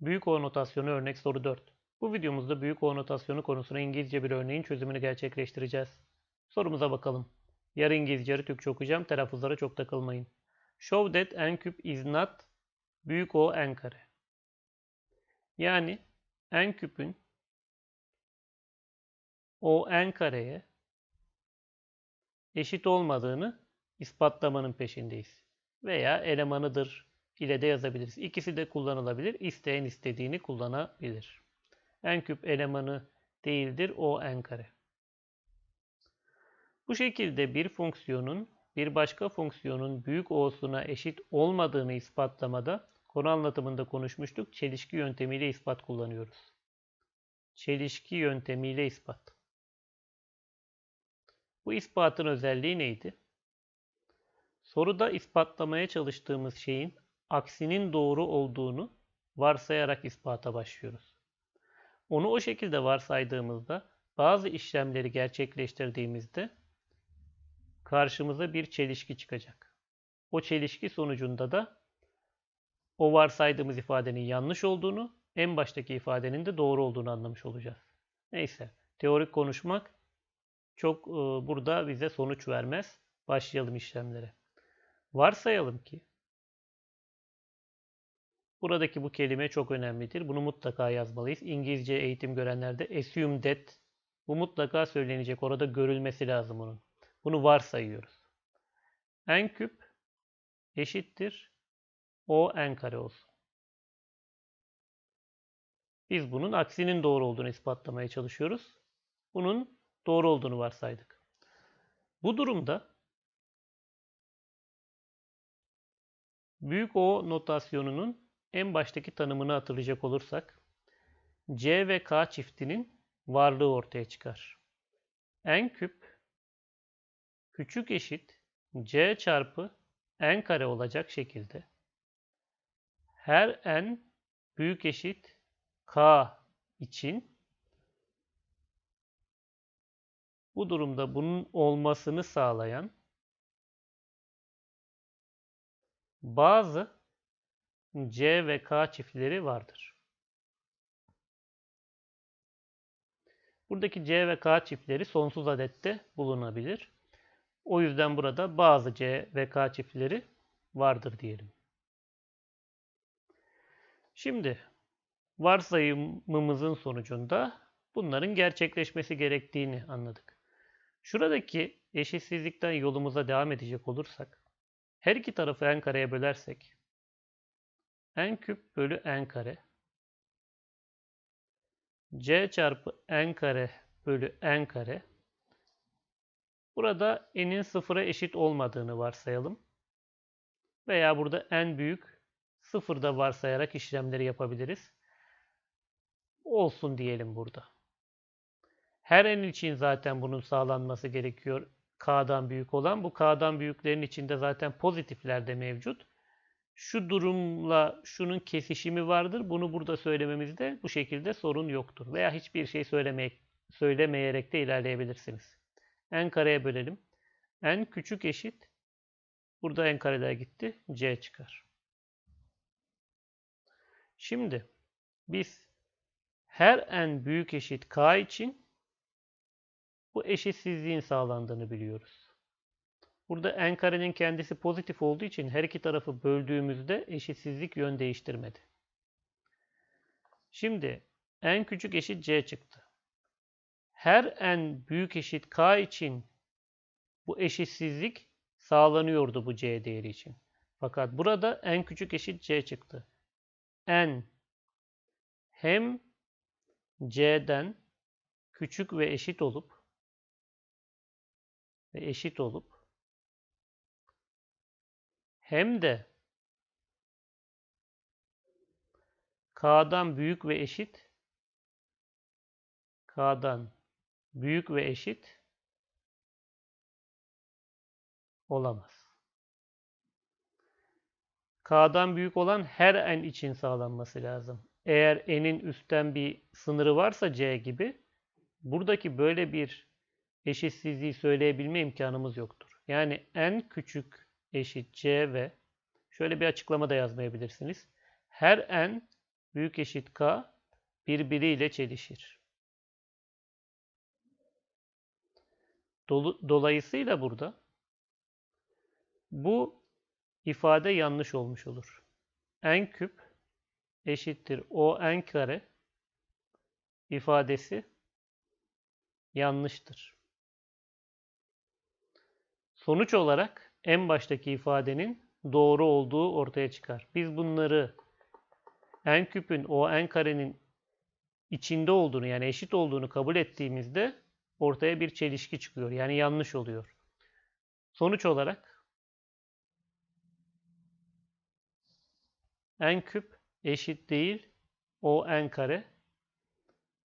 Büyük O notasyonu örnek soru 4. Bu videomuzda büyük O notasyonu konusuna İngilizce bir örneğin çözümünü gerçekleştireceğiz. Sorumuza bakalım. Yarı İngilizce yarı Türkçe okuyacağım. Telaffuzlara çok takılmayın. Show that n küp is not büyük O n kare. Yani n küpün o n kareye eşit olmadığını ispatlamanın peşindeyiz. Veya elemanıdır ile de yazabiliriz. İkisi de kullanılabilir. İsteyen istediğini kullanabilir. n küp elemanı değildir o n kare. Bu şekilde bir fonksiyonun bir başka fonksiyonun büyük o'suna eşit olmadığını ispatlamada konu anlatımında konuşmuştuk. Çelişki yöntemiyle ispat kullanıyoruz. Çelişki yöntemiyle ispat. Bu ispatın özelliği neydi? Soruda ispatlamaya çalıştığımız şeyin aksinin doğru olduğunu varsayarak ispata başlıyoruz. Onu o şekilde varsaydığımızda bazı işlemleri gerçekleştirdiğimizde karşımıza bir çelişki çıkacak. O çelişki sonucunda da o varsaydığımız ifadenin yanlış olduğunu, en baştaki ifadenin de doğru olduğunu anlamış olacağız. Neyse, teorik konuşmak çok e, burada bize sonuç vermez. Başlayalım işlemlere. Varsayalım ki buradaki bu kelime çok önemlidir. Bunu mutlaka yazmalıyız. İngilizce eğitim görenlerde assume that bu mutlaka söylenecek. Orada görülmesi lazım onun. Bunu varsayıyoruz. n küp eşittir o n kare olsun. Biz bunun aksinin doğru olduğunu ispatlamaya çalışıyoruz. Bunun doğru olduğunu varsaydık. Bu durumda büyük O notasyonunun en baştaki tanımını hatırlayacak olursak C ve K çiftinin varlığı ortaya çıkar. N küp küçük eşit C çarpı N kare olacak şekilde her N büyük eşit K için bu durumda bunun olmasını sağlayan bazı C ve K çiftleri vardır. Buradaki C ve K çiftleri sonsuz adette bulunabilir. O yüzden burada bazı C ve K çiftleri vardır diyelim. Şimdi varsayımımızın sonucunda bunların gerçekleşmesi gerektiğini anladık. Şuradaki eşitsizlikten yolumuza devam edecek olursak her iki tarafı n kareye bölersek n küp bölü n kare c çarpı n kare bölü n kare burada n'in sıfıra eşit olmadığını varsayalım. Veya burada n büyük sıfırda varsayarak işlemleri yapabiliriz. Olsun diyelim burada. Her n için zaten bunun sağlanması gerekiyor. K'dan büyük olan. Bu K'dan büyüklerin içinde zaten pozitifler de mevcut. Şu durumla şunun kesişimi vardır. Bunu burada söylememizde bu şekilde sorun yoktur. Veya hiçbir şey söylemeyerek, söylemeyerek de ilerleyebilirsiniz. n kareye bölelim. n küçük eşit. Burada n kareler gitti. c çıkar. Şimdi biz her n büyük eşit k için bu eşitsizliğin sağlandığını biliyoruz. Burada n karenin kendisi pozitif olduğu için her iki tarafı böldüğümüzde eşitsizlik yön değiştirmedi. Şimdi n küçük eşit c çıktı. Her n büyük eşit k için bu eşitsizlik sağlanıyordu bu c değeri için. Fakat burada n küçük eşit c çıktı. n hem c'den küçük ve eşit olup ve eşit olup hem de k'dan büyük ve eşit k'dan büyük ve eşit olamaz. K'dan büyük olan her n için sağlanması lazım. Eğer n'in üstten bir sınırı varsa c gibi buradaki böyle bir eşitsizliği söyleyebilme imkanımız yoktur. Yani n küçük eşit c ve şöyle bir açıklama da yazmayabilirsiniz. Her n büyük eşit k birbiriyle çelişir. Dolayısıyla burada bu ifade yanlış olmuş olur. n küp eşittir o n kare ifadesi yanlıştır. Sonuç olarak en baştaki ifadenin doğru olduğu ortaya çıkar. Biz bunları n küpün o n karenin içinde olduğunu yani eşit olduğunu kabul ettiğimizde ortaya bir çelişki çıkıyor. Yani yanlış oluyor. Sonuç olarak n küp eşit değil o n kare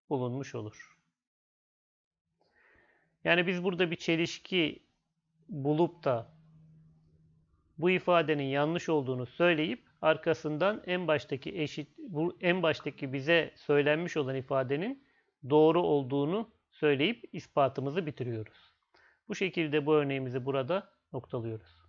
bulunmuş olur. Yani biz burada bir çelişki bulup da bu ifadenin yanlış olduğunu söyleyip arkasından en baştaki eşit bu en baştaki bize söylenmiş olan ifadenin doğru olduğunu söyleyip ispatımızı bitiriyoruz. Bu şekilde bu örneğimizi burada noktalıyoruz.